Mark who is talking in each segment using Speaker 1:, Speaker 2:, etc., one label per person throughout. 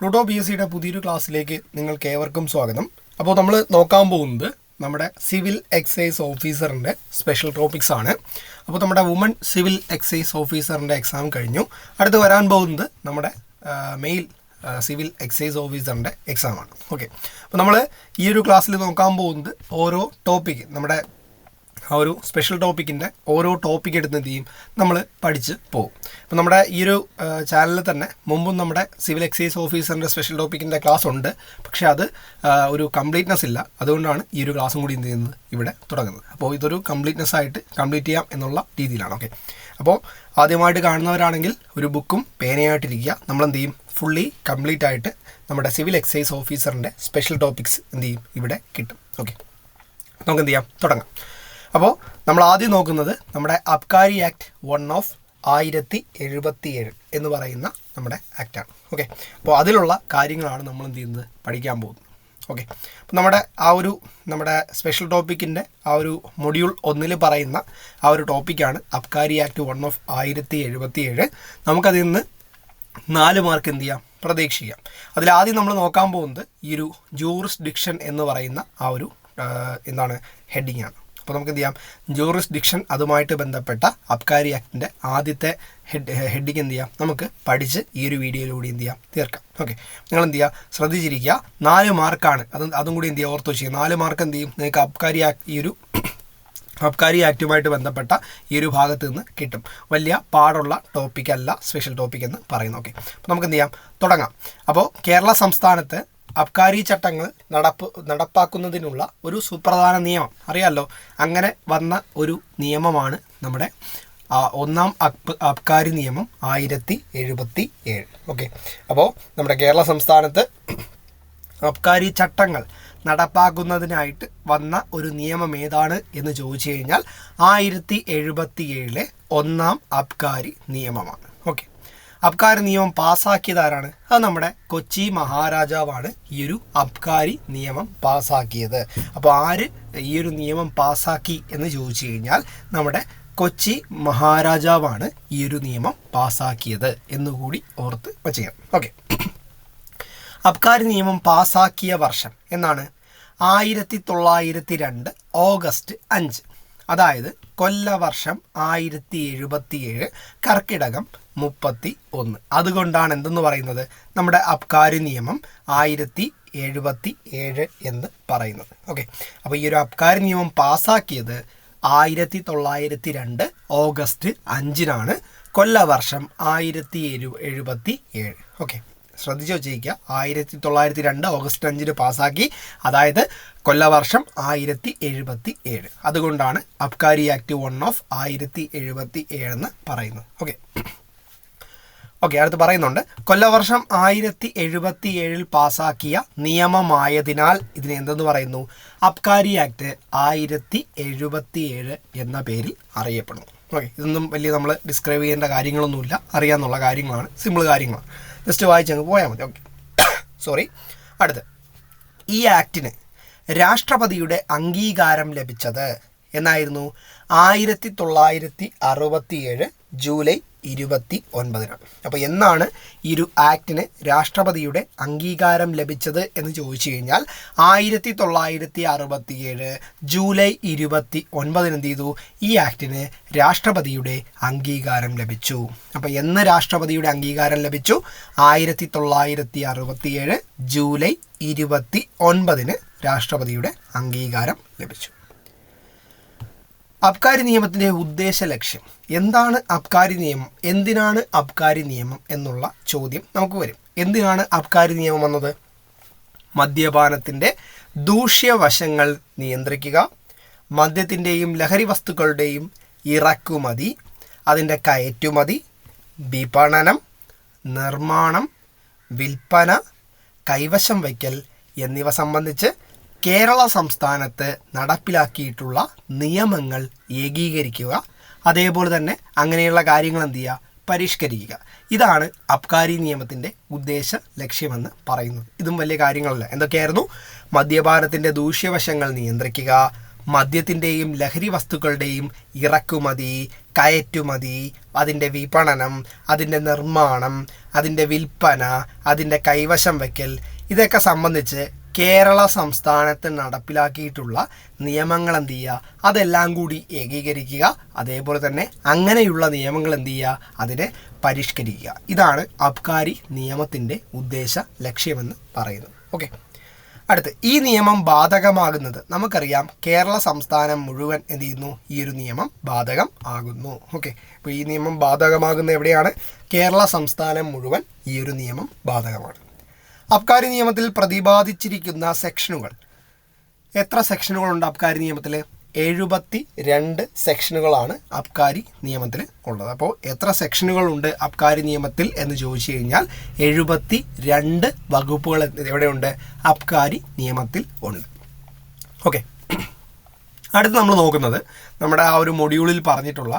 Speaker 1: Pluto P S സിയുടെ പുതിയൊരു ക്ലാസ്സിലേക്ക് നിങ്ങൾക്ക് ഏവർക്കും സ്വാഗതം. അപ്പോൾ നമ്മൾ നോക്കാൻ പോകുന്നത് നമ്മുടെ സിവിൽ എക്സൈസ് ഓഫീസറിന്റെ സ്പെഷ്യൽ ടോപ്പിക്സ് ആണ്. അപ്പോൾ നമ്മുടെ വുമൺ സിവിൽ എക്സൈസ് ഓഫീസറിന്റെ എക്സാം കഴിഞ്ഞു. അടുത്ത് വരാൻ പോകുന്നത് നമ്മുടെ മെയിൽ സിവിൽ എക്സൈസ് ഓഫീസറിന്റെ എക്സാമാണ് ഓക്കെ അപ്പോൾ നമ്മൾ ഈ ഒരു ക്ലാസ്സിൽ നോക്കാൻ പോകുന്നത് ഓരോ ടോപ്പിക് നമ്മുടെ ആ ഒരു സ്പെഷ്യൽ ടോപ്പിക്കിന്റെ ഓരോ ടോപ്പിക് എടുത്ത് എന്ത് നമ്മൾ പഠിച്ച് പോകും അപ്പോൾ നമ്മുടെ ഈ ഒരു ചാനലിൽ തന്നെ മുമ്പും നമ്മുടെ സിവിൽ എക്സൈസ് ഓഫീസറിന്റെ സ്പെഷ്യൽ ടോപ്പിക്കിന്റെ ക്ലാസ് ഉണ്ട്. പക്ഷേ അത് ഒരു കംപ്ലീറ്റ്നെസ് ഇല്ല. അതുകൊണ്ടാണ് ഈ ഒരു ക്ലാസ്സും കൂടി എന്ത് ചെയ്യുന്നത്? ഇവിടെ തുടങ്ങുന്നത്. അപ്പോൾ ഇതൊരു കംപ്ലീറ്റ്നെസ് ആയിട്ട് കംപ്ലീറ്റ് ചെയ്യാം എന്നുള്ള രീതിയിലാണ്. ഓക്കെ അപ്പോൾ ആദ്യമായിട്ട് കാണുന്നവരാണെങ്കിൽ ഒരു ബുക്കും പേനയായിട്ടിരിക്കുക. നമ്മൾ എന്ത് ചെയ്യും? ഫുള്ളി കംപ്ലീറ്റ് ആയിട്ട് നമ്മുടെ സിവിൽ എക്സൈസ് ഓഫീസറിന്റെ സ്പെഷ്യൽ ടോപ്പിക്സ് എന്ത് ചെയ്യും? ഇവിടെ കിട്ടും. ഓക്കെ നമുക്ക് എന്ത് ചെയ്യാം? തുടങ്ങാം. അപ്പോൾ നമ്മൾ ആദ്യം നോക്കുന്നത് നമ്മുടെ അബ്കാരി ആക്ട് വൺ ഓഫ് ആയിരത്തി എഴുപത്തി ഏഴ് എന്ന് പറയുന്ന നമ്മുടെ ആക്റ്റാണ്. ഓക്കെ. അപ്പോൾ അതിലുള്ള കാര്യങ്ങളാണ് നമ്മൾ എന്ത് ചെയ്യുന്നത്? പഠിക്കാൻ പോകുന്നത്. ഓക്കെ. അപ്പോൾ നമ്മുടെ ആ ഒരു നമ്മുടെ സ്പെഷ്യൽ ടോപ്പിക്കിന്റെ ആ ഒരു മൊഡ്യൂൾ ഒന്നിൽ പറയുന്ന ആ ഒരു ടോപ്പിക്കാണ് അബ്കാരി ആക്ട് വൺ ഓഫ് ആയിരത്തി എഴുപത്തി ഏഴ് നമുക്കതിൽ നിന്ന് നാല് മാർക്ക് എന്ത് ചെയ്യാം? പ്രതീക്ഷിക്കാം. അതിലാദ്യം നമ്മൾ നോക്കാൻ പോകുന്നത് ഈ ഒരു ജൂറിസ് ഡിക്ഷൻ എന്ന് പറയുന്ന ആ ഒരു എന്താണ് ഹെഡിങ്ങാണ് അപ്പോൾ നമുക്ക് എന്ത് ചെയ്യാം ജൂറിസ് ഡിക്ഷൻ അതുമായിട്ട് ബന്ധപ്പെട്ട അബ്കാരി ആക്ടിന്റെ ആദ്യത്തെ ഹെഡ് ഹെഡിങ് എന്ത് ചെയ്യാം നമുക്ക് പഠിച്ച് ഈ ഒരു വീഡിയോയിലൂടെ എന്ത് ചെയ്യാം തീർക്കാം. ഓക്കെ നിങ്ങൾ എന്ത് ചെയ്യുക ശ്രദ്ധിച്ചിരിക്കുക. നാല് മാർക്കാണ് അത് അതും കൂടി എന്ത് ചെയ്യുക ഓർത്ത് വെച്ചിരിക്കുക. നാല് മാർക്ക് എന്ത് ചെയ്യും നിങ്ങൾക്ക് അബ്കാരി ആക്ട് ഈ ഒരു അബ്കാരി ആക്റ്റുമായിട്ട് ബന്ധപ്പെട്ട ഈ ഒരു ഭാഗത്ത് നിന്ന് കിട്ടും. വലിയ പാടുള്ള ടോപ്പിക്കല്ല സ്പെഷ്യൽ ടോപ്പിക് എന്ന് പറയുന്നു ഓക്കെ അപ്പോൾ നമുക്ക് എന്ത് ചെയ്യാം തുടങ്ങാം. അപ്പോൾ കേരള സംസ്ഥാനത്ത് അബ്കാരി ചട്ടങ്ങൾ നടപ്പ് നടപ്പാക്കുന്നതിനുള്ള ഒരു സുപ്രധാന നിയമം. അറിയാമല്ലോ അങ്ങനെ വന്ന ഒരു നിയമമാണ് നമ്മുടെ ഒന്നാം അബ് അബ്കാരി നിയമം ആയിരത്തി എഴുപത്തി ഏഴ് ഓക്കെ. അപ്പോൾ നമ്മുടെ കേരള സംസ്ഥാനത്ത് അബ്കാരി ചട്ടങ്ങൾ നടപ്പാക്കുന്നതിനായിട്ട് വന്ന ഒരു നിയമം ഏതാണ് എന്ന് ചോദിച്ചു കഴിഞ്ഞാൽ ആയിരത്തി എഴുപത്തി ഏഴിലെ ഒന്നാം അബ്കാരി നിയമമാണ്. ഓക്കെ. അബ്കാരി നിയമം പാസ്സാക്കിയതാരാണ് അത് നമ്മുടെ കൊച്ചി മഹാരാജാവാണ് ഈ ഒരു അബ്കാരി നിയമം പാസ്സാക്കിയത് അപ്പോൾ ആര് ഈ ഒരു നിയമം പാസ്സാക്കി എന്ന് ചോദിച്ചു കഴിഞ്ഞാൽ നമ്മുടെ കൊച്ചി മഹാരാജാവാണ് ഈ ഒരു നിയമം പാസ്സാക്കിയത് എന്നുകൂടി ഓർത്ത് വച്ചേക്കാം ഓക്കെ. അബ്കാരി നിയമം പാസാക്കിയ വർഷം എന്നാണ്? ആയിരത്തി തൊള്ളായിരത്തി രണ്ട് ഓഗസ്റ്റ് അഞ്ച്. അതായത് കൊല്ലവർഷം ആയിരത്തി എഴുപത്തിയേഴ് കർക്കിടകം മുപ്പത്തി ഒന്ന് അതുകൊണ്ടാണ് എന്തെന്ന് പറയുന്നത്? നമ്മുടെ അബ്കാരി നിയമം ആയിരത്തി എഴുപത്തി ഏഴ് എന്ന് പറയുന്നത്. ഓക്കെ. അപ്പോൾ ഈ ഒരു അബ്കാരി നിയമം പാസ്സാക്കിയത് ആയിരത്തി തൊള്ളായിരത്തി രണ്ട് ഓഗസ്റ്റ് അഞ്ചിനാണ്. കൊല്ലവർഷം ആയിരത്തി എഴു എഴുപത്തി ഏഴ് ഓക്കെ. ശ്രദ്ധിച്ചു വച്ചിരിക്കുക ആയിരത്തി തൊള്ളായിരത്തി രണ്ട് ഓഗസ്റ്റ് അഞ്ചിന് പാസ്സാക്കി. അതായത് കൊല്ലവർഷം ആയിരത്തി എഴുപത്തി ഏഴ് അതുകൊണ്ടാണ് അബ്കാരി ആക്ട് വൺ ഓഫ് ആയിരത്തി എഴുപത്തി ഏഴ് എന്ന് പറയുന്നത്. ഓക്കെ. ഓക്കെ അടുത്ത് പറയുന്നുണ്ട്. കൊല്ലവർഷം ആയിരത്തി എഴുപത്തി ഏഴിൽ പാസ്സാക്കിയ നിയമമായതിനാൽ ഇതിനെ എന്തെന്ന് പറയുന്നു? അബ്കാരി ആക്ട് ആയിരത്തി എഴുപത്തി ഏഴ് എന്ന പേരിൽ അറിയപ്പെടുന്നു. ഓക്കെ ഇതൊന്നും വലിയ നമ്മൾ ഡിസ്ക്രൈബ് ചെയ്യേണ്ട കാര്യങ്ങളൊന്നുമില്ല. അറിയാമെന്നുള്ള കാര്യങ്ങളാണ്. സിമ്പിൾ കാര്യങ്ങളാണ്. ജസ്റ്റ് വായിച്ചങ്ങ് പോയാൽ മതി. ഓക്കെ സോറി അടുത്ത്. ഈ ആക്ടിന് രാഷ്ട്രപതിയുടെ അംഗീകാരം ലഭിച്ചത് എന്നായിരുന്നു. ആയിരത്തി തൊള്ളായിരത്തി അറുപത്തിയേഴ് ജൂലൈ ഇരുപത്തി ഒൻപതിനാണ് അപ്പോൾ എന്നാണ് ഈ ഒരു ആക്ടിന് രാഷ്ട്രപതിയുടെ അംഗീകാരം ലഭിച്ചത് എന്ന് ചോദിച്ചു കഴിഞ്ഞാൽ ആയിരത്തി തൊള്ളായിരത്തി അറുപത്തി ഏഴ് ജൂലൈ ഇരുപത്തി ഒൻപതിന് എന്ത് ചെയ്തു? ഈ ആക്ടിന് രാഷ്ട്രപതിയുടെ അംഗീകാരം ലഭിച്ചു. അപ്പോൾ എന്ന് രാഷ്ട്രപതിയുടെ അംഗീകാരം ലഭിച്ചു? ആയിരത്തി തൊള്ളായിരത്തി അറുപത്തി ഏഴ് ജൂലൈ ഇരുപത്തി ഒൻപതിന് രാഷ്ട്രപതിയുടെ അംഗീകാരം ലഭിച്ചു. അബ്കാരി നിയമത്തിന്റെ ഉദ്ദേശ ലക്ഷ്യം. എന്താണ് അബ്കാരി നിയമം? എന്തിനാണ് അബ്കാരി നിയമം എന്നുള്ള ചോദ്യം നമുക്ക് വരും. എന്തിനാണ് അബ്കാരി നിയമം വന്നത്? മദ്യപാനത്തിന്റെ ദൂഷ്യവശങ്ങൾ നിയന്ത്രിക്കുക മദ്യത്തിന്റെയും ലഹരി വസ്തുക്കളുടെയും ഇറക്കുമതി അതിന്റെ കയറ്റുമതി വിപണനം നിർമ്മാണം വിൽപ്പന കൈവശം വയ്ക്കൽ എന്നിവ സംബന്ധിച്ച് കേരള സംസ്ഥാനത്ത് നടപ്പിലാക്കിയിട്ടുള്ള നിയമങ്ങൾ ഏകീകരിക്കുക അതേപോലെ തന്നെ അങ്ങനെയുള്ള കാര്യങ്ങൾ എന്ത് ചെയ്യുക? പരിഷ്കരിക്കുക. ഇതാണ് അബ്കാരി നിയമത്തിന്റെ ഉദ്ദേശ ലക്ഷ്യമെന്ന് പറയുന്നത്. ഇതും വലിയ കാര്യങ്ങളല്ല. എന്തൊക്കെയായിരുന്നു? മദ്യപാനത്തിന്റെ ദൂഷ്യവശങ്ങൾ നിയന്ത്രിക്കുക മദ്യത്തിന്റെയും ലഹരി വസ്തുക്കളുടെയും ഇറക്കുമതി കയറ്റുമതി അതിന്റെ വിപണനം അതിന്റെ നിർമ്മാണം അതിന്റെ വിൽപ്പന അതിന്റെ കൈവശം വയ്ക്കൽ ഇതൊക്കെ സംബന്ധിച്ച് കേരള സംസ്ഥാനത്ത് നടപ്പിലാക്കിയിട്ടുള്ള നിയമങ്ങൾ എന്ത് ചെയ്യുക? അതെല്ലാം കൂടി ഏകീകരിക്കുക. അതേപോലെ തന്നെ അങ്ങനെയുള്ള നിയമങ്ങൾ എന്ത് ചെയ്യുക? അതിനെ പരിഷ്കരിക്കുക. ഇതാണ് അബ്കാരി നിയമത്തിന്റെ ഉദ്ദേശ ലക്ഷ്യമെന്ന് പറയുന്നത്. ഓക്കെ. അടുത്ത് ഈ നിയമം ബാധകമാകുന്നത് നമുക്കറിയാം കേരള സംസ്ഥാനം മുഴുവൻ എന്ത് ചെയ്യുന്നു? ഈ ഒരു നിയമം ബാധകം ആകുന്നു. ഓക്കെ. അപ്പോൾ ഈ നിയമം ബാധകമാകുന്ന എവിടെയാണ്? കേരള സംസ്ഥാനം മുഴുവൻ ഈ ഒരു നിയമം ബാധകമാണ്. അബ്കാരി നിയമത്തിൽ പ്രതിപാദിച്ചിരിക്കുന്ന സെക്ഷനുകൾ. എത്ര സെക്ഷനുകളുണ്ട് അബ്കാരി നിയമത്തിൽ എഴുപത്തി രണ്ട് സെക്ഷനുകളാണ് അബ്കാരി നിയമത്തിൽ ഉള്ളത്. അപ്പോൾ എത്ര സെക്ഷനുകളുണ്ട് അബ്കാരി നിയമത്തിൽ എന്ന് ചോദിച്ചു കഴിഞ്ഞാൽ എഴുപത്തി രണ്ട് വകുപ്പുകൾ എവിടെയുണ്ട്? അബ്കാരി നിയമത്തിൽ ഉണ്ട്. ഓക്കെ. അടുത്ത് നമ്മൾ നോക്കുന്നത് നമ്മുടെ ആ ഒരു മൊഡ്യൂളിൽ പറഞ്ഞിട്ടുള്ള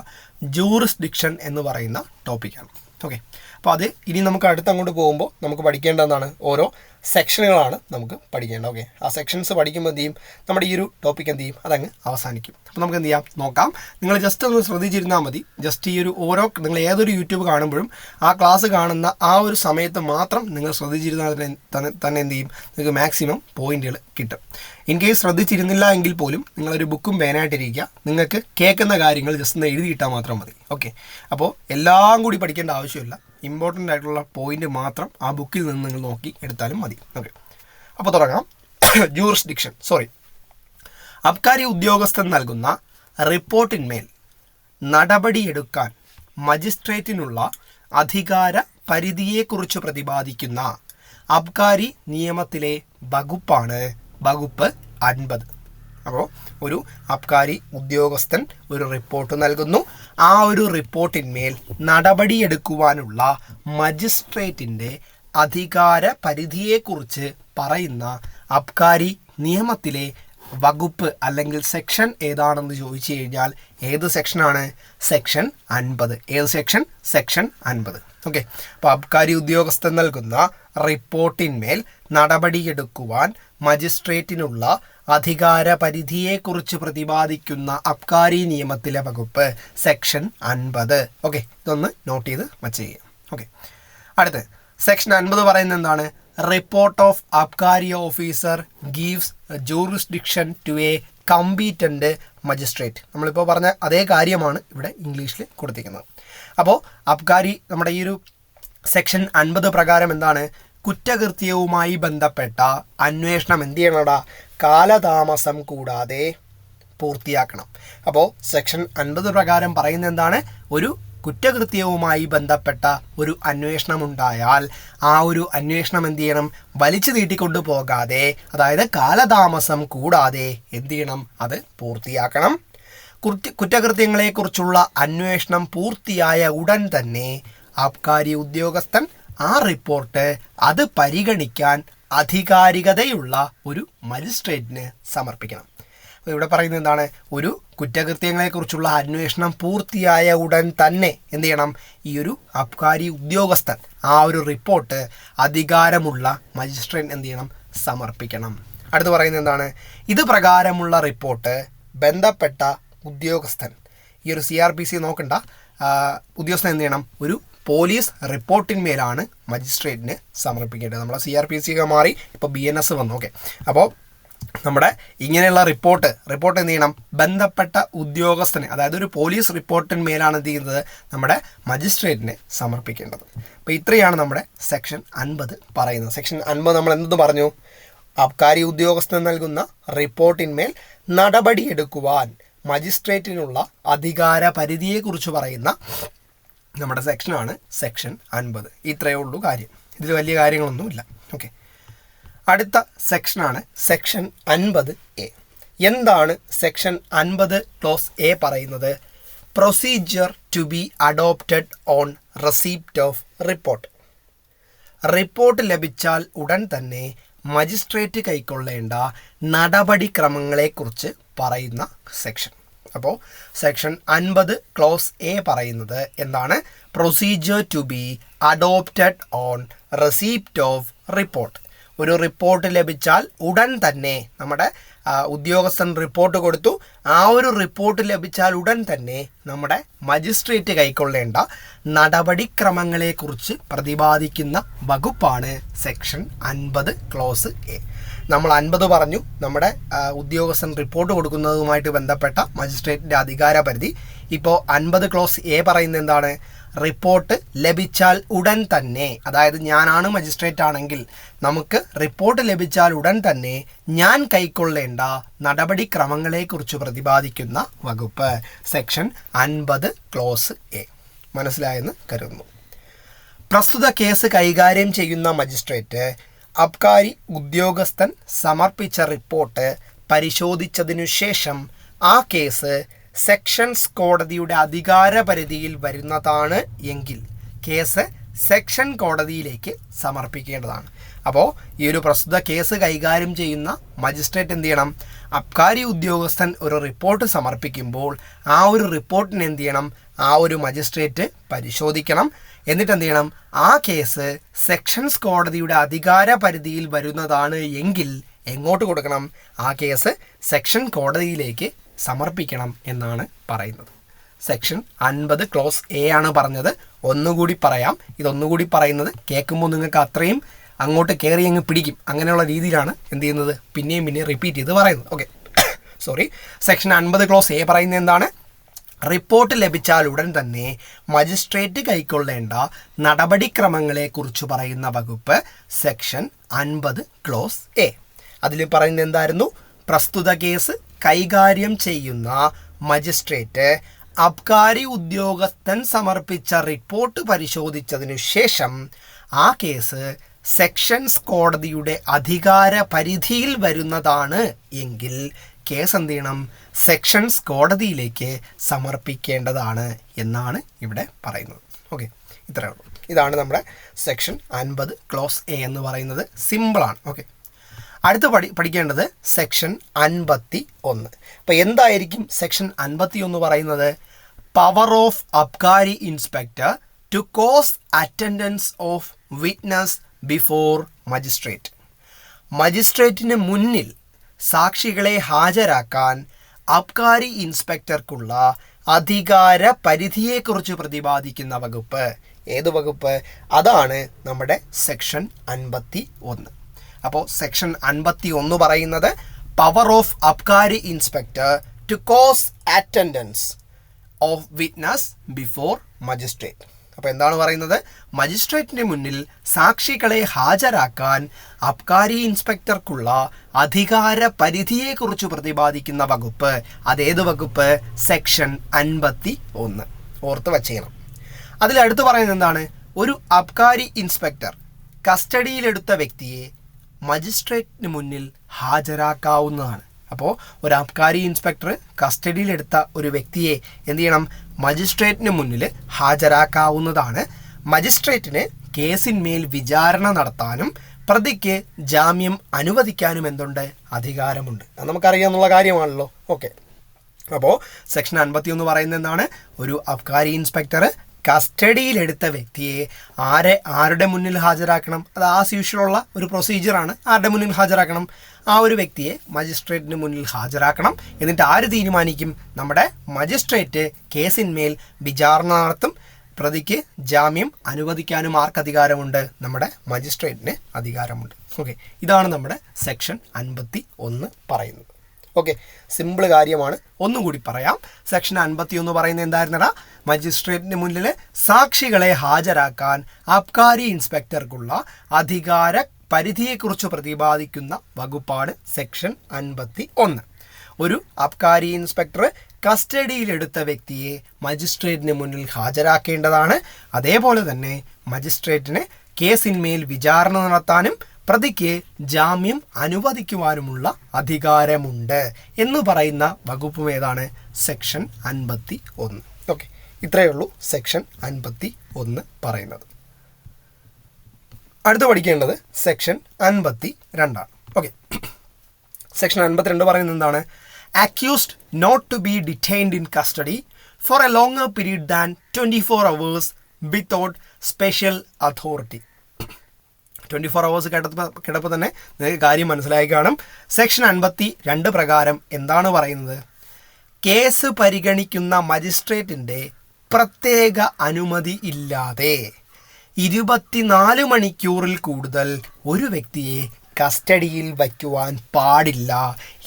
Speaker 1: ജൂറിസ്ഡിക്ഷൻ എന്ന് പറയുന്ന ടോപ്പിക്കാണ്. ഓക്കെ അപ്പോൾ അത് ഇനി നമുക്ക് അടുത്ത് അങ്ങോട്ട് പോകുമ്പോൾ നമുക്ക് പഠിക്കേണ്ടതാണ് ഓരോ സെക്ഷനുകളാണ് നമുക്ക് പഠിക്കേണ്ടത്. ഓക്കെ ആ സെക്ഷൻസ് പഠിക്കുമ്പോൾ എന്ത് ചെയ്യും? നമ്മുടെ ഈ ഒരു ടോപ്പിക് എന്ത് ചെയ്യും? അതങ്ങ് അവസാനിക്കും. അപ്പോൾ നമുക്ക് എന്ത് ചെയ്യാം? നോക്കാം. നിങ്ങൾ ജസ്റ്റ് ഒന്ന് ശ്രദ്ധിച്ചിരുന്നാൽ മതി. ജസ്റ്റ് ഈ ഒരു ഓരോ നിങ്ങൾ ഏതൊരു യൂട്യൂബ് കാണുമ്പോഴും ആ ക്ലാസ് കാണുന്ന ആ ഒരു സമയത്ത് മാത്രം നിങ്ങൾ ശ്രദ്ധിച്ചിരുന്നാൽ തന്നെ തന്നെ എന്ത് ചെയ്യും? നിങ്ങൾക്ക് മാക്സിമം പോയിന്റുകൾ കിട്ടും. ഇൻ കേസ് ശ്രദ്ധിച്ചിരുന്നില്ല എങ്കിൽ പോലും നിങ്ങളൊരു ബുക്കും പേനായിട്ടിരിക്കുക നിങ്ങൾക്ക് കേൾക്കുന്ന കാര്യങ്ങൾ ജസ്റ്റ് ഒന്ന് എഴുതിയിട്ടാൽ മാത്രം മതി. ഓക്കെ അപ്പോൾ എല്ലാം കൂടി പഠിക്കേണ്ട ആവശ്യമില്ല. ഇമ്പോർട്ടന്റ് ആയിട്ടുള്ള പോയിന്റ് മാത്രം ആ ബുക്കിൽ നിന്ന് നിങ്ങൾ നോക്കി എടുത്താലും മതി. ഓക്കെ അപ്പോൾ തുടങ്ങാം. ജൂറിസ്ഡിക്ഷൻ സോറി അബ്കാരി ഉദ്യോഗസ്ഥൻ നൽകുന്ന റിപ്പോർട്ടിന്മേൽ നടപടിയെടുക്കാൻ മജിസ്ട്രേറ്റിനുള്ള അധികാര പരിധിയെക്കുറിച്ച് പ്രതിപാദിക്കുന്ന അബ്കാരി നിയമത്തിലെ വകുപ്പാണ് വകുപ്പ് അൻപത്. അപ്പോൾ ഒരു അബ്കാരി ഉദ്യോഗസ്ഥൻ ഒരു റിപ്പോർട്ട് നൽകുന്നു. ആ ഒരു റിപ്പോർട്ടിന്മേൽ നടപടിയെടുക്കുവാനുള്ള മജിസ്ട്രേറ്റിന്റെ അധികാര പരിധിയെക്കുറിച്ച് പറയുന്ന അബ്കാരി നിയമത്തിലെ വകുപ്പ് അല്ലെങ്കിൽ സെക്ഷൻ ഏതാണെന്ന് ചോദിച്ചു കഴിഞ്ഞാൽ ഏത് സെക്ഷനാണ്? സെക്ഷൻ അൻപത്. ഏത് സെക്ഷൻ? സെക്ഷൻ അൻപത്. ഓക്കെ. അപ്പോൾ അബ്കാരി ഉദ്യോഗസ്ഥൻ നൽകുന്ന റിപ്പോർട്ടിന്മേൽ നടപടിയെടുക്കുവാൻ മജിസ്ട്രേറ്റിനുള്ള അധികാര പരിധിയെക്കുറിച്ച് പ്രതിപാദിക്കുന്ന അബ്കാരി നിയമത്തിലെ വകുപ്പ് സെക്ഷൻ അൻപത്. ഓക്കെ ഇതൊന്ന് നോട്ട് ചെയ്ത് മച്ച് ചെയ്യാം. ഓക്കെ അടുത്ത്. സെക്ഷൻ അൻപത് പറയുന്നത് എന്താണ്? Report of Abkari officer gives jurisdiction to a competent magistrate. നമ്മളിപ്പോൾ പറഞ്ഞ അതേ കാര്യമാണ് ഇവിടെ ഇംഗ്ലീഷിൽ കൊടുത്തിരിക്കുന്നത്. അപ്പോൾ അബ്കാരി നമ്മുടെ ഈ ഒരു സെക്ഷൻ അൻപത് പ്രകാരം എന്താണ്? കുറ്റകൃത്യവുമായി ബന്ധപ്പെട്ട അന്വേഷണം എന്ത് ചെയ്യണടാ? കാലതാമസം കൂടാതെ പൂർത്തിയാക്കണം. അപ്പോൾ സെക്ഷൻ അൻപത് പ്രകാരം പറയുന്ന എന്താണ്? ഒരു കുറ്റകൃത്യവുമായി ബന്ധപ്പെട്ട ഒരു അന്വേഷണം ഉണ്ടായാൽ ആ ഒരു അന്വേഷണം എന്ത് ചെയ്യണം? വലിച്ചു നീട്ടിക്കൊണ്ടു പോകാതെ അതായത് കാലതാമസം കൂടാതെ എന്ത് ചെയ്യണം? അത് പൂർത്തിയാക്കണം. കുറ്റ കുറ്റകൃത്യങ്ങളെക്കുറിച്ചുള്ള അന്വേഷണം പൂർത്തിയായ ഉടൻ തന്നെ ആബ്കാരി ഉദ്യോഗസ്ഥൻ ആ റിപ്പോർട്ട് അത് പരിഗണിക്കാൻ അധികാരികതയുള്ള ഒരു മജിസ്ട്രേറ്റിന് സമർപ്പിക്കണം. ഇവിടെ പറയുന്നത് എന്താണ്? ഒരു കുറ്റകൃത്യങ്ങളെക്കുറിച്ചുള്ള അന്വേഷണം പൂർത്തിയായ ഉടൻ തന്നെ എന്ത് ചെയ്യണം? ഈ ഒരു അബ്കാരി ഉദ്യോഗസ്ഥൻ ആ ഒരു റിപ്പോർട്ട് അധികാരമുള്ള മജിസ്ട്രേറ്റ് എന്ത് ചെയ്യണം? സമർപ്പിക്കണം. അടുത്ത് പറയുന്നത് എന്താണ്? ഇത് പ്രകാരമുള്ള റിപ്പോർട്ട് ബന്ധപ്പെട്ട ഉദ്യോഗസ്ഥൻ. ഈ ഒരു സി ആർ പി സി നോക്കണ്ട. ഉദ്യോഗസ്ഥൻ എന്ത് ചെയ്യണം? ഒരു പോലീസ് റിപ്പോർട്ടിന്മേലാണ് മജിസ്ട്രേറ്റിന് സമർപ്പിക്കേണ്ടത്. നമ്മുടെ സി ആർ പി സി ഒക്കെ മാറി ഇപ്പോൾ ബി എൻ എസ് വന്നു. ഓക്കെ അപ്പോൾ നമ്മുടെ ഇങ്ങനെയുള്ള റിപ്പോർട്ട് റിപ്പോർട്ട് എന്ത് ചെയ്യണം? ബന്ധപ്പെട്ട ഉദ്യോഗസ്ഥന് അതായത് ഒരു പോലീസ് റിപ്പോർട്ടിന്മേലാണ് എന്ത് ചെയ്യുന്നത്? നമ്മുടെ മജിസ്ട്രേറ്റിന് സമർപ്പിക്കേണ്ടത്. അപ്പോൾ ഇത്രയാണ് നമ്മുടെ സെക്ഷൻ അൻപത് പറയുന്നത്. സെക്ഷൻ അൻപത് നമ്മൾ എന്തെന്ന് പറഞ്ഞു? അബ്കാരി ഉദ്യോഗസ്ഥൻ നൽകുന്ന റിപ്പോർട്ടിന്മേൽ നടപടിയെടുക്കുവാൻ മജിസ്ട്രേറ്റിനുള്ള അധികാര പരിധിയെക്കുറിച്ച് പറയുന്ന നമ്മുടെ സെക്ഷനാണ് സെക്ഷൻ അൻപത്. ഇത്രയേ ഉള്ളൂ കാര്യം. ഇതിൽ വലിയ കാര്യങ്ങളൊന്നുമില്ല. ഓക്കെ അടുത്ത സെക്ഷനാണ് സെക്ഷൻ അൻപത് എ എന്താണ് സെക്ഷൻ അൻപത് ക്ലോസ് എ പറയുന്നത്? Procedure to be adopted on receipt of report report ലഭിച്ചാൽ ഉടൻ തന്നെ മജിസ്ട്രേറ്റ് കൈക്കൊള്ളേണ്ട നടപടിക്രമങ്ങളെക്കുറിച്ച് പറയുന്ന സെക്ഷൻ അപ്പോൾ സെക്ഷൻ അൻപത് ക്ലോസ് എ പറയുന്നത് എന്താണ്? Procedure to be adopted on receipt of report ഒരു റിപ്പോർട്ട് ലഭിച്ചാൽ ഉടൻ തന്നെ നമ്മുടെ ഉദ്യോഗസ്ഥൻ റിപ്പോർട്ട് കൊടുത്തു. ആ ഒരു റിപ്പോർട്ട് ലഭിച്ചാൽ ഉടൻ തന്നെ നമ്മുടെ മജിസ്ട്രേറ്റ് കൈക്കൊള്ളേണ്ട നടപടിക്രമങ്ങളെക്കുറിച്ച് പ്രതിപാദിക്കുന്ന വകുപ്പാണ് സെക്ഷൻ അൻപത് ക്ലോസ് എ നമ്മൾ അൻപത് പറഞ്ഞു. നമ്മുടെ ഉദ്യോഗസ്ഥൻ റിപ്പോർട്ട് കൊടുക്കുന്നതുമായിട്ട് ബന്ധപ്പെട്ട മജിസ്ട്രേറ്റിന്റെ അധികാര പരിധി. ഇപ്പോൾ അൻപത് ക്ലോസ് എ പറയുന്നത് എന്താണ്? റിപ്പോർട്ട് ലഭിച്ചാൽ ഉടൻ തന്നെ. അതായത് ഞാനാണ് മജിസ്ട്രേറ്റ് ആണെങ്കിൽ നമുക്ക് റിപ്പോർട്ട് ലഭിച്ചാൽ ഉടൻ തന്നെ ഞാൻ കൈക്കൊള്ളേണ്ട നടപടിക്രമങ്ങളെക്കുറിച്ച് പ്രതിപാദിക്കുന്ന വകുപ്പ്. സെക്ഷൻ അൻപത് ക്ലോസ് എ മനസ്സിലായെന്ന് കരുതുന്നു. പ്രസ്തുത കേസ് കൈകാര്യം ചെയ്യുന്ന മജിസ്ട്രേറ്റ് അബ്കാരി ഉദ്യോഗസ്ഥൻ സമർപ്പിച്ച റിപ്പോർട്ട് പരിശോധിച്ചതിനു ശേഷം ആ കേസ് സെക്ഷൻസ് കോടതിയുടെ അധികാരപരിധിയിൽ വരുന്നതാണ് എങ്കിൽ കേസ് സെക്ഷൻ കോടതിയിലേക്ക് സമർപ്പിക്കേണ്ടതാണ്. അപ്പോൾ ഈ ഒരു പ്രസ്തുത കേസ് കൈകാര്യം ചെയ്യുന്ന മജിസ്ട്രേറ്റ് എന്ത് ചെയ്യണം? അബ്കാരി ഉദ്യോഗസ്ഥൻ ഒരു റിപ്പോർട്ട് സമർപ്പിക്കുമ്പോൾ ആ ഒരു റിപ്പോർട്ടിന് എന്ത് ചെയ്യണം? ആ ഒരു മജിസ്ട്രേറ്റ് പരിശോധിക്കണം. എന്നിട്ട് എന്ത് ചെയ്യണം ആ കേസ് സെക്ഷൻസ് കോടതിയുടെ അധികാര പരിധിയിൽ വരുന്നതാണ് എങ്കിൽ എങ്ങോട്ട് കൊടുക്കണം? ആ കേസ് സെക്ഷൻ കോടതിയിലേക്ക് സമർപ്പിക്കണം എന്നാണ് പറയുന്നത്. സെക്ഷൻ അൻപത് ക്ലോസ് എ ആണ് പറഞ്ഞത്. ഒന്നുകൂടി പറയാം. ഇതൊന്നുകൂടി പറയുന്നത് കേൾക്കുമ്പോൾ നിങ്ങൾക്ക് അത്രയും അങ്ങോട്ട് കയറി അങ്ങ് പിടിക്കും. അങ്ങനെയുള്ള രീതിയിലാണ് എന്ത് ചെയ്യുന്നത്? പിന്നെയും പിന്നെയും റിപ്പീറ്റ് ചെയ്ത് പറയുന്നത്. ഓക്കെ സോറി സെക്ഷൻ അൻപത് ക്ലോസ് എ പറയുന്നത് എന്താണ്? റിപ്പോർട്ട് ലഭിച്ചാൽ ഉടൻ തന്നെ മജിസ്ട്രേറ്റ് കൈക്കൊള്ളേണ്ട നടപടിക്രമങ്ങളെക്കുറിച്ച് പറയുന്ന വകുപ്പ് സെക്ഷൻ അൻപത് ക്ലോസ് എ. അതിൽ പറയുന്നത് എന്തായിരുന്നു? പ്രസ്തുത കേസ് കൈകാര്യം ചെയ്യുന്ന മജിസ്ട്രേറ്റ് അബ്കാരി ഉദ്യോഗസ്ഥൻ സമർപ്പിച്ച റിപ്പോർട്ട് പരിശോധിച്ചതിനു ശേഷം ആ കേസ് സെക്ഷൻസ് കോടതിയുടെ അധികാര പരിധിയിൽ വരുന്നതാണ് എങ്കിൽ കേസ് എന്ത് ചെയ്യണം? സെക്ഷൻസ് കോടതിയിലേക്ക് സമർപ്പിക്കേണ്ടതാണ് എന്നാണ് ഇവിടെ പറയുന്നത്. ഓക്കെ ഇത്രയേ ഉള്ളൂ. ഇതാണ് നമ്മുടെ സെക്ഷൻ അൻപത് ക്ലോസ് എ എന്ന് പറയുന്നത് സിമ്പിളാണ് ഓക്കെ അടുത്ത് പഠി പഠിക്കേണ്ടത് സെക്ഷൻ അൻപത്തി ഒന്ന് അപ്പോൾ എന്തായിരിക്കും സെക്ഷൻ അൻപത്തി ഒന്ന് പറയുന്നത് power of Abkari inspector to cause attendance of witness before magistrate മജിസ്ട്രേറ്റിന് മുന്നിൽ സാക്ഷികളെ ഹാജരാക്കാൻ അബ്കാരി ഇൻസ്പെക്ടർക്കുള്ള അധികാര പരിധിയെക്കുറിച്ച് പ്രതിപാദിക്കുന്ന വകുപ്പ്. ഏത് വകുപ്പ്? അതാണ് നമ്മുടെ സെക്ഷൻ അൻപത്തി ഒന്ന് അപ്പോൾ സെക്ഷൻ അൻപത്തി ഒന്ന് പറയുന്നത് power of Abkari inspector to cause attendance of witness before magistrate അപ്പോൾ എന്താണ് പറയുന്നത്? മജിസ്ട്രേറ്റിന് മുന്നിൽ സാക്ഷികളെ ഹാജരാക്കാൻ അബ്കാരി ഇൻസ്പെക്ടർക്കുള്ള അധികാര പരിധിയെക്കുറിച്ച് പ്രതിപാദിക്കുന്ന വകുപ്പ്. അതേത് വകുപ്പ്? സെക്ഷൻ അൻപത്തി ഒന്ന് ഓർത്ത് വച്ചേക്കണം. അതിലടുത്ത് പറയുന്നത് എന്താണ്? ഒരു അബ്കാരി ഇൻസ്പെക്ടർ കസ്റ്റഡിയിലെടുത്ത വ്യക്തിയെ മജിസ്ട്രേറ്റിന് മുന്നിൽ ഹാജരാക്കാവുന്നതാണ്. അപ്പോൾ ഒരു അബ്കാരി ഇൻസ്പെക്ടർ കസ്റ്റഡിയിലെടുത്ത ഒരു വ്യക്തിയെ എന്ത് ചെയ്യണം? മജിസ്ട്രേറ്റിന് മുന്നിൽ ഹാജരാക്കാവുന്നതാണ്. മജിസ്ട്രേറ്റിന് കേസിന്മേൽ വിചാരണ നടത്താനും പ്രതിക്ക് ജാമ്യം അനുവദിക്കാനും എന്തുണ്ട്? അധികാരമുണ്ട്. അത് നമുക്കറിയാമെന്നുള്ള കാര്യമാണല്ലോ. ഓക്കെ. അപ്പോൾ സെക്ഷൻ അൻപത്തി ഒന്ന് പറയുന്നത് എന്താണ്? ഒരു അബ്കാരി ഇൻസ്പെക്ടർ കസ്റ്റഡിയിലെടുത്ത വ്യക്തിയെ ആരെ ആരുടെ മുന്നിൽ ഹാജരാക്കണം? അത് ആസ് യൂഷ്വലുള്ള ഒരു പ്രൊസീജിയറാണ് ആരുടെ മുന്നിൽ ഹാജരാക്കണം? ആ ഒരു വ്യക്തിയെ മജിസ്ട്രേറ്റിന് മുന്നിൽ ഹാജരാക്കണം. എന്നിട്ട് ആര് തീരുമാനിക്കും? നമ്മുടെ മജിസ്ട്രേറ്റ് കേസിന്മേൽ വിചാരണ നടത്തും. പ്രതിക്ക് ജാമ്യം അനുവദിക്കാനും ആർക്ക് അധികാരമുണ്ട്? നമ്മുടെ മജിസ്ട്രേറ്റിന് അധികാരമുണ്ട്. ഓക്കെ ഇതാണ് നമ്മുടെ സെക്ഷൻ അൻപത്തി ഒന്ന് പറയുന്നത്. ഓക്കെ സിമ്പിൾ കാര്യമാണ്. ഒന്നും കൂടി പറയാം. സെക്ഷൻ അൻപത്തി ഒന്ന് പറയുന്നത് എന്തായിരുന്നടാ? മജിസ്ട്രേറ്റിന് മുന്നിൽ സാക്ഷികളെ ഹാജരാക്കാൻ അബ്കാരി ഇൻസ്പെക്ടർക്കുള്ള അധികാര പരിധിയെക്കുറിച്ച് പ്രതിപാദിക്കുന്ന വകുപ്പാണ് സെക്ഷൻ അൻപത്തി ഒന്ന് ഒരു അബ്കാരി ഇൻസ്പെക്ടർ കസ്റ്റഡിയിലെടുത്ത വ്യക്തിയെ മജിസ്ട്രേറ്റിന് മുന്നിൽ ഹാജരാക്കേണ്ടതാണ്. അതേപോലെ തന്നെ മജിസ്ട്രേറ്റിന് കേസിന്മേൽ വിചാരണ നടത്താനും പ്രതിക്ക് ജാമ്യം അനുവദിക്കുവാനുമുള്ള അധികാരമുണ്ട് എന്ന് പറയുന്ന വകുപ്പും ഏതാണ്? സെക്ഷൻ അൻപത്തി ഒന്ന് ഓക്കെ. ഇത്രയേ ഉള്ളൂ സെക്ഷൻ അൻപത്തി ഒന്ന് പറയുന്നത്. അടുത്ത് പഠിക്കേണ്ടത് സെക്ഷൻ അൻപത്തി രണ്ടാണ് ഓക്കെ. സെക്ഷൻ അൻപത്തിരണ്ട് പറയുന്നത് എന്താണ്? Accused not to be detained in custody for a longer period than twenty four hours without special authority twenty four hours കിടപ്പ് കിടപ്പ് തന്നെ നിങ്ങൾക്ക് കാര്യം മനസ്സിലായി കാണും. സെക്ഷൻ അൻപത്തി രണ്ട് പ്രകാരം എന്താണ് പറയുന്നത്? കേസ് പരിഗണിക്കുന്ന മജിസ്ട്രേറ്റിന്റെ പ്രത്യേക അനുമതി ഇല്ലാതെ ഇരുപത്തിനാല് മണിക്കൂറിൽ കൂടുതൽ ഒരു വ്യക്തിയെ കസ്റ്റഡിയിൽ വയ്ക്കുവാൻ പാടില്ല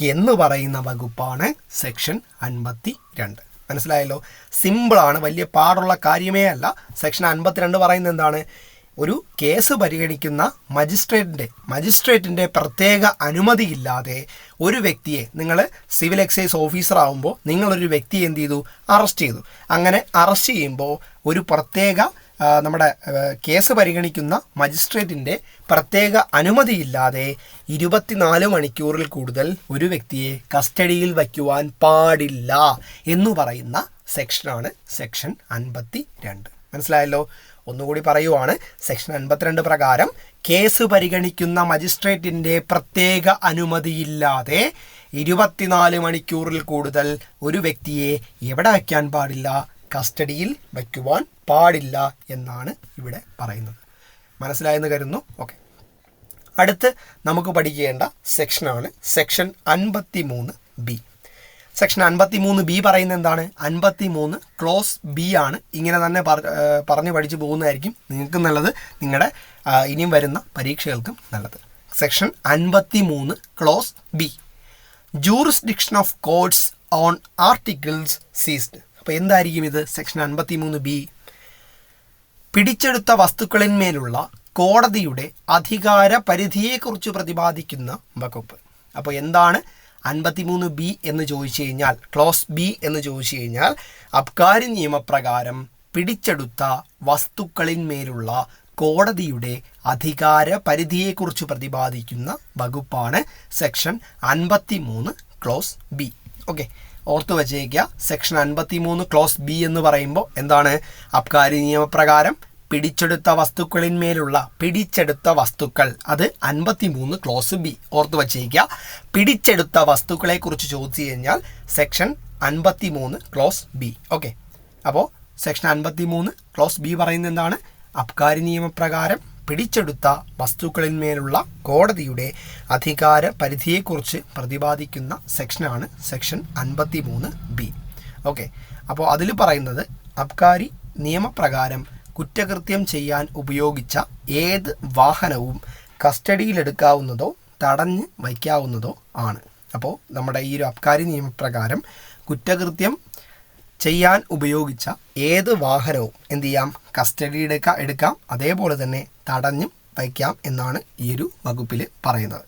Speaker 1: എന്ന് പറയുന്ന വകുപ്പാണ് സെക്ഷൻ അൻപത്തി രണ്ട് മനസ്സിലായല്ലോ സിമ്പിളാണ് വലിയ പാടുള്ള കാര്യമേ അല്ല. സെക്ഷൻ അൻപത്തിരണ്ട് പറയുന്നത് എന്താണ്? ഒരു കേസ് പരിഗണിക്കുന്ന മജിസ്ട്രേറ്റിന്റെ മജിസ്ട്രേറ്റിന്റെ പ്രത്യേക അനുമതിയില്ലാതെ ഒരു വ്യക്തിയെ നിങ്ങൾ സിവിൽ എക്സൈസ് ഓഫീസർ ആകുമ്പോൾ നിങ്ങളൊരു വ്യക്തിയെ എന്ത് ചെയ്തു? അറസ്റ്റ് ചെയ്തു. അങ്ങനെ അറസ്റ്റ് ചെയ്യുമ്പോൾ ഒരു പ്രത്യേക നമ്മുടെ കേസ് പരിഗണിക്കുന്ന മജിസ്ട്രേറ്റിന്റെ പ്രത്യേക അനുമതിയില്ലാതെ ഇരുപത്തിനാല് മണിക്കൂറിൽ കൂടുതൽ ഒരു വ്യക്തിയെ കസ്റ്റഡിയിൽ വയ്ക്കുവാൻ പാടില്ല എന്ന് പറയുന്ന സെക്ഷനാണ് സെക്ഷൻ അൻപത്തി രണ്ട് മനസ്സിലായല്ലോ? ഒന്നുകൂടി പറയുവാണ്. സെക്ഷൻ അൻപത്തിരണ്ട് പ്രകാരം കേസ് പരിഗണിക്കുന്ന മജിസ്ട്രേറ്റിന്റെ പ്രത്യേക അനുമതിയില്ലാതെ ഇരുപത്തിനാല് മണിക്കൂറിൽ കൂടുതൽ ഒരു വ്യക്തിയെ എവിടെ വയ്ക്കാൻ പാടില്ല കസ്റ്റഡിയിൽ വയ്ക്കുവാൻ പാടില്ല എന്നാണ് ഇവിടെ പറയുന്നത്. മനസ്സിലായെന്ന് കരുതുന്നു? ഓക്കെ അടുത്ത് നമുക്ക് പഠിക്കേണ്ട സെക്ഷനാണ് സെക്ഷൻ അൻപത്തി മൂന്ന് ബി സെക്ഷൻ അൻപത്തി മൂന്ന് ബി പറയുന്നത് എന്താണ്? അൻപത്തി മൂന്ന് ക്ലോസ് ബി ആണ്. ഇങ്ങനെ തന്നെ പറഞ്ഞു പഠിച്ചു പോകുന്നതായിരിക്കും നിങ്ങൾക്ക് നല്ലത്. നിങ്ങളുടെ ഇനിയും വരുന്ന പരീക്ഷകൾക്കും നല്ലത്. സെക്ഷൻ അൻപത്തി മൂന്ന് clause B jurisdiction of codes on articles seized അപ്പോൾ എന്തായിരിക്കും ഇത്? സെക്ഷൻ അൻപത്തി മൂന്ന് ബി പിടിച്ചെടുത്ത വസ്തുക്കളിന്മേലുള്ള കോടതിയുടെ അധികാര പരിധിയെക്കുറിച്ച് പ്രതിപാദിക്കുന്ന വകുപ്പ്. അപ്പോൾ എന്താണ്? അൻപത്തിമൂന്ന് ബി എന്ന് ചോദിച്ചു കഴിഞ്ഞാൽ ക്ലോസ് ബി എന്ന് ചോദിച്ചു കഴിഞ്ഞാൽ അബ്കാരി നിയമപ്രകാരം പിടിച്ചെടുത്ത വസ്തുക്കളിന്മേലുള്ള കോടതിയുടെ അധികാര പരിധിയെക്കുറിച്ച് പ്രതിപാദിക്കുന്ന വകുപ്പാണ് സെക്ഷൻ അൻപത്തി മൂന്ന് ക്ലോസ് ബി. ഓക്കെ. ഓർത്തു വച്ചേക്കുക. സെക്ഷൻ അൻപത്തി മൂന്ന് ക്ലോസ് ബി എന്ന് പറയുമ്പോൾ എന്താണ്? അബ്കാരി നിയമപ്രകാരം പിടിച്ചെടുത്ത വസ്തുക്കളിന്മേലുള്ള പിടിച്ചെടുത്ത വസ്തുക്കൾ. അത് അൻപത്തി മൂന്ന് ക്ലോസ് ബി. ഓർത്ത് വച്ചേക്കുക പിടിച്ചെടുത്ത വസ്തുക്കളെക്കുറിച്ച് ചോദിച്ചു കഴിഞ്ഞാൽ സെക്ഷൻ അൻപത്തി മൂന്ന് ക്ലോസ് ബി. ഓക്കെ. അപ്പോൾ സെക്ഷൻ അൻപത്തി മൂന്ന് ക്ലോസ് ബി പറയുന്നത് എന്താണ്? അബ്കാരി നിയമപ്രകാരം പിടിച്ചെടുത്ത വസ്തുക്കളിന്മേലുള്ള കോടതിയുടെ അധികാര പരിധിയെക്കുറിച്ച് പ്രതിപാദിക്കുന്ന സെക്ഷനാണ് സെക്ഷൻ അൻപത്തി മൂന്ന് ബി. ഓക്കെ. അപ്പോൾ അതിൽ പറയുന്നത് അബ്കാരി നിയമപ്രകാരം കുറ്റകൃത്യം ചെയ്യാൻ ഉപയോഗിച്ച ഏത് വാഹനവും കസ്റ്റഡിയിലെടുക്കാവുന്നതോ തടഞ്ഞ് വയ്ക്കാവുന്നതോ ആണ്. അപ്പോൾ നമ്മുടെ ഈ ഒരു അബ്കാരി നിയമപ്രകാരം കുറ്റകൃത്യം ചെയ്യാൻ ഉപയോഗിച്ച ഏത് വാഹനവും എന്ത് ചെയ്യാം? കസ്റ്റഡി എടുക്കാം. അതേപോലെ തന്നെ തടഞ്ഞും വയ്ക്കാം എന്നാണ് ഈ ഒരു വകുപ്പിൽ പറയുന്നത്.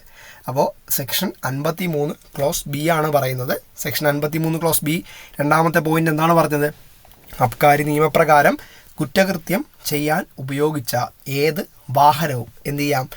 Speaker 1: അപ്പോൾ സെക്ഷൻ അൻപത്തി മൂന്ന് ക്ലോസ് ബി ആണ് പറയുന്നത്. സെക്ഷൻ അൻപത്തി മൂന്ന് ക്ലോസ് ബി രണ്ടാമത്തെ പോയിന്റ് എന്താണ് പറഞ്ഞത്? അബ്കാരി നിയമപ്രകാരം കുറ്റകൃത്യം ചെയ്യാൻ ഉപയോഗിച്ച ഏത് വാഹനവും എന്ത് ചെയ്യാം?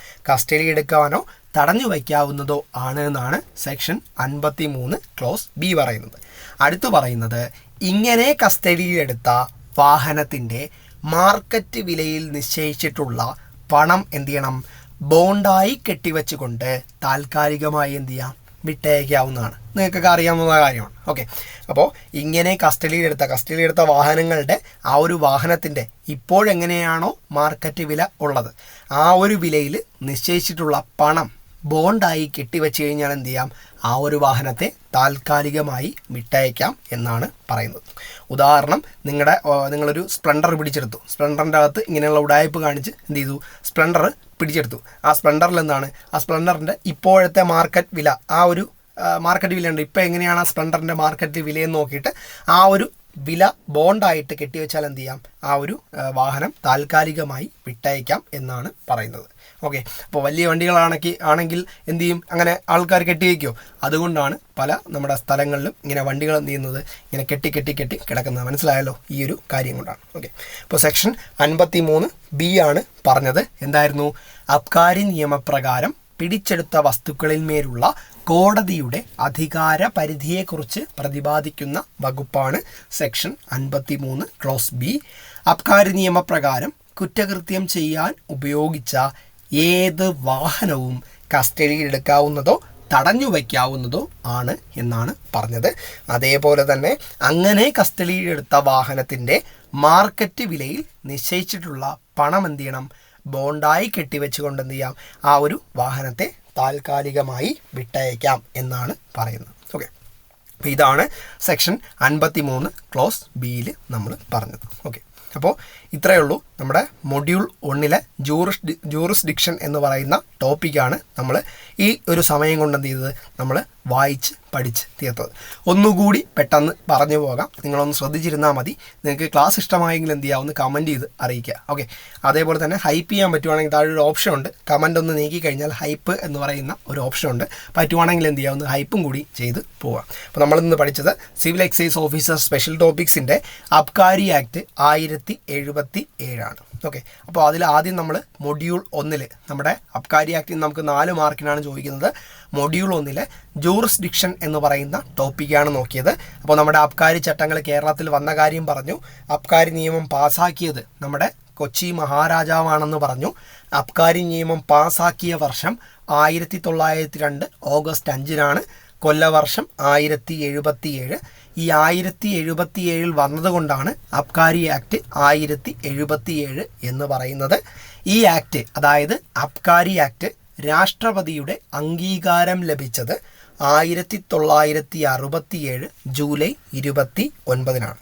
Speaker 1: എടുക്കാനോ തടഞ്ഞു വയ്ക്കാവുന്നതോ ആണ് എന്നാണ് സെക്ഷൻ അൻപത്തി മൂന്ന് ക്ലോസ് ബി പറയുന്നത്. അടുത്തു പറയുന്നത് ഇങ്ങനെ കസ്റ്റഡിയിലെടുത്ത വാഹനത്തിന്റെ മാർക്കറ്റ് വിലയിൽ നിശ്ചയിച്ചിട്ടുള്ള പണം എന്ത് ചെയ്യണം? ബോണ്ടായി കെട്ടിവെച്ചുകൊണ്ട് താൽക്കാലികമായി എന്ത് ചെയ്യാം? വിട്ടയക്കാവുന്നതാണ്. നിങ്ങൾക്കൊക്കെ അറിയാവുന്ന കാര്യമാണ്. ഓക്കെ അപ്പോൾ ഇങ്ങനെ കസ്റ്റഡിയിലെടുത്ത കസ്റ്റഡിയിലെടുത്ത വാഹനങ്ങളുടെ ആ ഒരു വാഹനത്തിന്റെ ഇപ്പോഴെങ്ങനെയാണോ മാർക്കറ്റ് വില ഉള്ളത്? ആ ഒരു വിലയിൽ നിശ്ചയിച്ചിട്ടുള്ള പണം ബോണ്ടായി കെട്ടിവെച്ച് കഴിഞ്ഞാൽ എന്ത് ചെയ്യാം? ആ ഒരു വാഹനത്തെ താൽക്കാലികമായി വിട്ടയക്കാം എന്നാണ് പറയുന്നത്. ഉദാഹരണം നിങ്ങളുടെ നിങ്ങളൊരു സ്പ്ലെൻഡർ പിടിച്ചെടുത്തു. സ്പ്ലെൻഡറിന്റെ അകത്ത് ഇങ്ങനെയുള്ള ഉടായ്പ് കാണിച്ച് എന്ത് ചെയ്തു? സ്പ്ലെൻഡർ പിടിച്ചെടുത്തു. ആ സ്പ്ലെൻഡറിൽ എന്താണ്? ആ സ്പ്ലെൻഡറിന്റെ ഇപ്പോഴത്തെ മാർക്കറ്റ് വില ആ ഒരു മാർക്കറ്റ് വിലയുണ്ട്. ഇപ്പോൾ എങ്ങനെയാണ് ആ സ്പ്ലെൻഡറിന്റെ മാർക്കറ്റ് വിലയെന്ന് നോക്കിയിട്ട് ആ ഒരു വില ബോണ്ടായിട്ട് കെട്ടിവെച്ചാൽ എന്ത് ചെയ്യാം? ആ ഒരു വാഹനം താൽക്കാലികമായി വിട്ടയക്കാം എന്നാണ് പറയുന്നത്. ഓക്കെ. അപ്പോൾ വലിയ വണ്ടികളാണെങ്കിൽ ആണെങ്കിൽ എന്ത് ചെയ്യും? അങ്ങനെ ആൾക്കാർ കെട്ടിവെക്കുമോ അതുകൊണ്ടാണ് പല നമ്മുടെ സ്ഥലങ്ങളിലും ഇങ്ങനെ വണ്ടികൾ എന്ത് ചെയ്യുന്നത്? ഇങ്ങനെ കെട്ടി കെട്ടി കെട്ടി കിടക്കുന്നത്. മനസ്സിലായല്ലോ? ഈ ഒരു കാര്യം കൊണ്ടാണ്. ഓക്കെ. അപ്പോൾ സെക്ഷൻ അൻപത്തി മൂന്ന് ബി ആണ് പറഞ്ഞത്. എന്തായിരുന്നു? അബ്കാരി നിയമപ്രകാരം പിടിച്ചെടുത്ത വസ്തുക്കളിന്മേലുള്ള കോടതിയുടെ അധികാര പരിധിയെക്കുറിച്ച് പ്രതിപാദിക്കുന്ന വകുപ്പാണ് സെക്ഷൻ അൻപത്തി മൂന്ന് ക്ലോസ് ബി. അബ്കാരി നിയമപ്രകാരം കുറ്റകൃത്യം ചെയ്യാൻ ഉപയോഗിച്ച ഏത് വാഹനവും കസ്റ്റഡിയിലെടുക്കാവുന്നതോ തടഞ്ഞു വയ്ക്കാവുന്നതോ ആണ് എന്നാണ് പറഞ്ഞത്. അതേപോലെ തന്നെ അങ്ങനെ കസ്റ്റഡിയിലെടുത്ത വാഹനത്തിന്റെ മാർക്കറ്റ് വിലയിൽ നിശ്ചയിച്ചിട്ടുള്ള പണം എന്ത് ചെയ്യണം? ബോണ്ടായി കെട്ടിവെച്ചുകൊണ്ട് എന്ത് ചെയ്യാം? ആ ഒരു വാഹനത്തെ താൽക്കാലികമായി വിട്ടയക്കാം എന്നാണ് പറയുന്നത്. ഓക്കെ അപ്പോൾ ഇതാണ് സെക്ഷൻ അൻപത്തി മൂന്ന് ക്ലോസ് ബിയിൽ നമ്മൾ പറഞ്ഞത്. ഓക്കെ അപ്പോൾ ഇത്രയേ ഉള്ളൂ. നമ്മുടെ മൊഡ്യൂൾ ഒന്നിലെ ജൂറിസ് ജൂറിസ്ഡിക്ഷൻ എന്ന് പറയുന്ന ടോപ്പിക്കാണ് നമ്മൾ ഈ ഒരു സമയം കൊണ്ട് എന്ത് ചെയ്തത്? നമ്മൾ വായിച്ച് പഠിച്ച് തീർത്തത്. ഒന്നുകൂടി പെട്ടെന്ന് പറഞ്ഞു പോകാം. നിങ്ങളൊന്ന് ശ്രദ്ധിച്ചിരുന്നാൽ മതി. നിങ്ങൾക്ക് ക്ലാസ് ഇഷ്ടമായെങ്കിൽ എന്ത് ചെയ്യാവുന്ന കമന്റ് ചെയ്ത് അറിയിക്കുക. ഓക്കെ. അതേപോലെ തന്നെ ഹൈപ്പ് ചെയ്യാൻ പറ്റുവാണെങ്കിൽ താഴെ ഒരു ഓപ്ഷൻ ഉണ്ട്. കമന്റ് ഒന്ന് നീക്കി കഴിഞ്ഞാൽ ഹൈപ്പ് എന്ന് പറയുന്ന ഒരു ഓപ്ഷൻ ഉണ്ട്. പറ്റുവാണെങ്കിൽ എന്ത് ചെയ്യാവുന്ന ഹൈപ്പും കൂടി ചെയ്ത് പോവാം. അപ്പോൾ നമ്മളിന്ന് പഠിച്ചത് സിവിൽ എക്സൈസ് ഓഫീസർ സ്പെഷ്യൽ ടോപ്പിക്സിന്റെ അബ്കാരി ആക്ട് ആയിരത്തി എഴുപത്തി ഏഴാണ്. ഓക്കെ അപ്പോൾ അതിൽ ആദ്യം നമ്മൾ മൊഡ്യൂൾ ഒന്നിൽ നമ്മുടെ അബ്കാരി ആക്ടിൽ നമുക്ക് നാല് മാർക്കിനാണ് ചോദിക്കുന്നത്. മൊഡ്യൂൾ ഒന്നിലെ ജൂറിസ്ഡിക്ഷൻ എന്ന് പറയുന്ന ടോപ്പിക്കാണ് നോക്കിയത്. അപ്പോൾ നമ്മുടെ അബ്കാരി ചട്ടങ്ങൾ കേരളത്തിൽ വന്ന കാര്യം പറഞ്ഞു. അബ്കാരി നിയമം പാസ്സാക്കിയത് നമ്മുടെ കൊച്ചി മഹാരാജാവാണെന്ന് പറഞ്ഞു. അബ്കാരി നിയമം പാസ്സാക്കിയ വർഷം ആയിരത്തി തൊള്ളായിരത്തി രണ്ട് ഓഗസ്റ്റ് അഞ്ചിനാണ്. കൊല്ലവർഷം ആയിരത്തി എഴുപത്തിയേഴ്. ഈ ആയിരത്തി എഴുപത്തിയേഴിൽ വന്നതുകൊണ്ടാണ് അബ്കാരി ആക്ട് ആയിരത്തി എഴുപത്തിയേഴ് എന്ന് പറയുന്നത്. ഈ ആക്ട് അതായത് അബ്കാരി ആക്ട് രാഷ്ട്രപതിയുടെ അംഗീകാരം ലഭിച്ചത് ആയിരത്തി തൊള്ളായിരത്തി അറുപത്തിയേഴ് ജൂലൈ ഇരുപത്തി ഒൻപതിനാണ്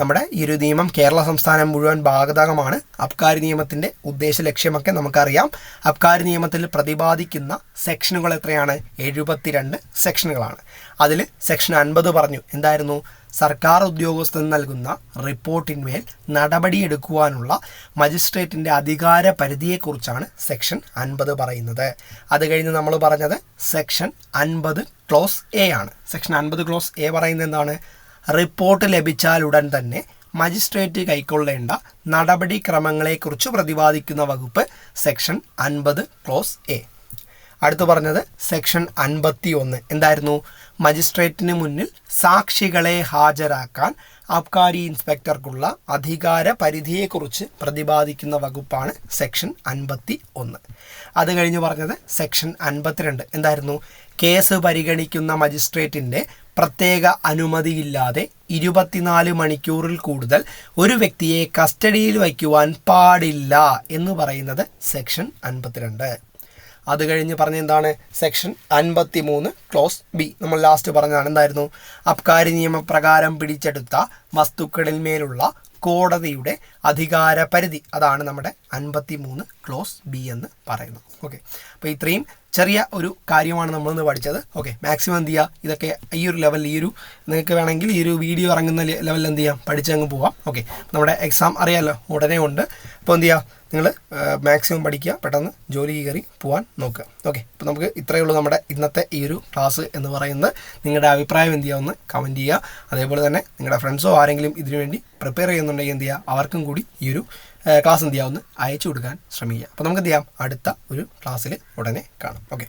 Speaker 1: നമ്മുടെ ഈ ഒരു നിയമം കേരള സംസ്ഥാനം മുഴുവൻ ബാധകമാണ്. അബ്കാരി നിയമത്തിന്റെ ഉദ്ദേശ ലക്ഷ്യമൊക്കെ നമുക്കറിയാം. അബ്കാരി നിയമത്തിൽ പ്രതിപാദിക്കുന്ന സെക്ഷനുകൾ എത്രയാണ്? എഴുപത്തിരണ്ട് സെക്ഷനുകളാണ്. അതിൽ സെക്ഷൻ അൻപത് പറഞ്ഞു. എന്തായിരുന്നു? സർക്കാർ ഉദ്യോഗസ്ഥൻ നൽകുന്ന റിപ്പോർട്ടിന്മേൽ നടപടിയെടുക്കുവാനുള്ള മജിസ്ട്രേറ്റിന്റെ അധികാര പരിധിയെക്കുറിച്ചാണ് സെക്ഷൻ അൻപത് പറയുന്നത്. അത് കഴിഞ്ഞ് നമ്മൾ പറഞ്ഞത് സെക്ഷൻ അൻപത് ക്ലോസ് എ ആണ്. സെക്ഷൻ അൻപത് ക്ലോസ് എ പറയുന്നത് എന്താണ്? റിപ്പോർട്ട് ലഭിച്ചാലുടൻ തന്നെ മജിസ്ട്രേറ്റ് കൈക്കൊള്ളേണ്ട നടപടിക്രമങ്ങളെക്കുറിച്ച് പ്രതിപാദിക്കുന്ന വകുപ്പ് സെക്ഷൻ അൻപത് ക്ലോസ് എ. അടുത്തു പറഞ്ഞത് സെക്ഷൻ അൻപത്തി ഒന്ന് എന്തായിരുന്നു? മജിസ്ട്രേറ്റിന് മുന്നിൽ സാക്ഷികളെ ഹാജരാക്കാൻ അബ്കാരി ഇൻസ്പെക്ടർക്കുള്ള അധികാര പരിധിയെക്കുറിച്ച് പ്രതിപാദിക്കുന്ന വകുപ്പാണ് സെക്ഷൻ അൻപത്തി ഒന്ന് അത് കഴിഞ്ഞ് പറഞ്ഞത് സെക്ഷൻ അൻപത്തിരണ്ട്. എന്തായിരുന്നു? കേസ് പരിഗണിക്കുന്ന മജിസ്ട്രേറ്റിന്റെ പ്രത്യേക അനുമതിയില്ലാതെ ഇരുപത്തിനാല് മണിക്കൂറിൽ കൂടുതൽ ഒരു വ്യക്തിയെ കസ്റ്റഡിയിൽ വയ്ക്കുവാൻ പാടില്ല എന്ന് പറയുന്നത് സെക്ഷൻ അൻപത്തിരണ്ട്. അത് കഴിഞ്ഞ് പറഞ്ഞ എന്താണ്? സെക്ഷൻ അൻപത്തി മൂന്ന് ക്ലോസ് ബി. നമ്മൾ ലാസ്റ്റ് പറഞ്ഞതാണ് എന്തായിരുന്നു? അബ്കാരി നിയമപ്രകാരം പിടിച്ചെടുത്ത വസ്തുക്കളിൽ മേലുള്ള കോടതിയുടെ അധികാര പരിധി അതാണ് നമ്മുടെ അൻപത്തി മൂന്ന് ക്ലോസ് ബി എന്ന് പറയുന്നത്. ഓക്കെ അപ്പോൾ ഇത്രയും ചെറിയ ഒരു കാര്യമാണ് നമ്മളിന്ന് പഠിച്ചത്. ഓക്കെ മാക്സിമം എന്ത് ചെയ്യുക ഇതൊക്കെ ഈ ഒരു ലെവലിൽ ഈ ഒരു നിങ്ങൾക്ക് വേണമെങ്കിൽ ഈ ഒരു വീഡിയോ ഇറങ്ങുന്ന ലെവലിൽ എന്ത് ചെയ്യാം? പഠിച്ചങ്ങ് പോവാം. ഓക്കെ നമ്മുടെ എക്സാം അറിയാമല്ലോ ഉടനെ ഉണ്ട്. അപ്പോൾ എന്ത് ചെയ്യുക നിങ്ങൾ മാക്സിമം പഠിക്കുക പെട്ടെന്ന് ജോലി കയറി പോകാൻ നോക്കുക. ഓക്കെ അപ്പോൾ നമുക്ക് ഇത്രയേ ഉള്ളൂ നമ്മുടെ ഇന്നത്തെ ഈ ഒരു ക്ലാസ് എന്ന് പറയുന്നത്. നിങ്ങളുടെ അഭിപ്രായം എന്ത് ചെയ്യുക? കമന്റ് ചെയ്യുക. അതേപോലെ തന്നെ നിങ്ങളുടെ ഫ്രണ്ട്സോ ആരെങ്കിലും ഇതിനുവേണ്ടി പ്രിപ്പയർ ചെയ്യുന്നുണ്ടെങ്കിൽ എന്ത് ചെയ്യുക? അവർക്കും കൂടി ഈ ഒരു ക്ലാസ് എന്ത് ചെയ്യാവുന്ന അയച്ചു കൊടുക്കാൻ ശ്രമിക്കുക. അപ്പോൾ നമുക്ക് എന്ത് ചെയ്യാം? അടുത്ത ഒരു ക്ലാസ്സിൽ ഉടനെ കാണാം. ഓക്കെ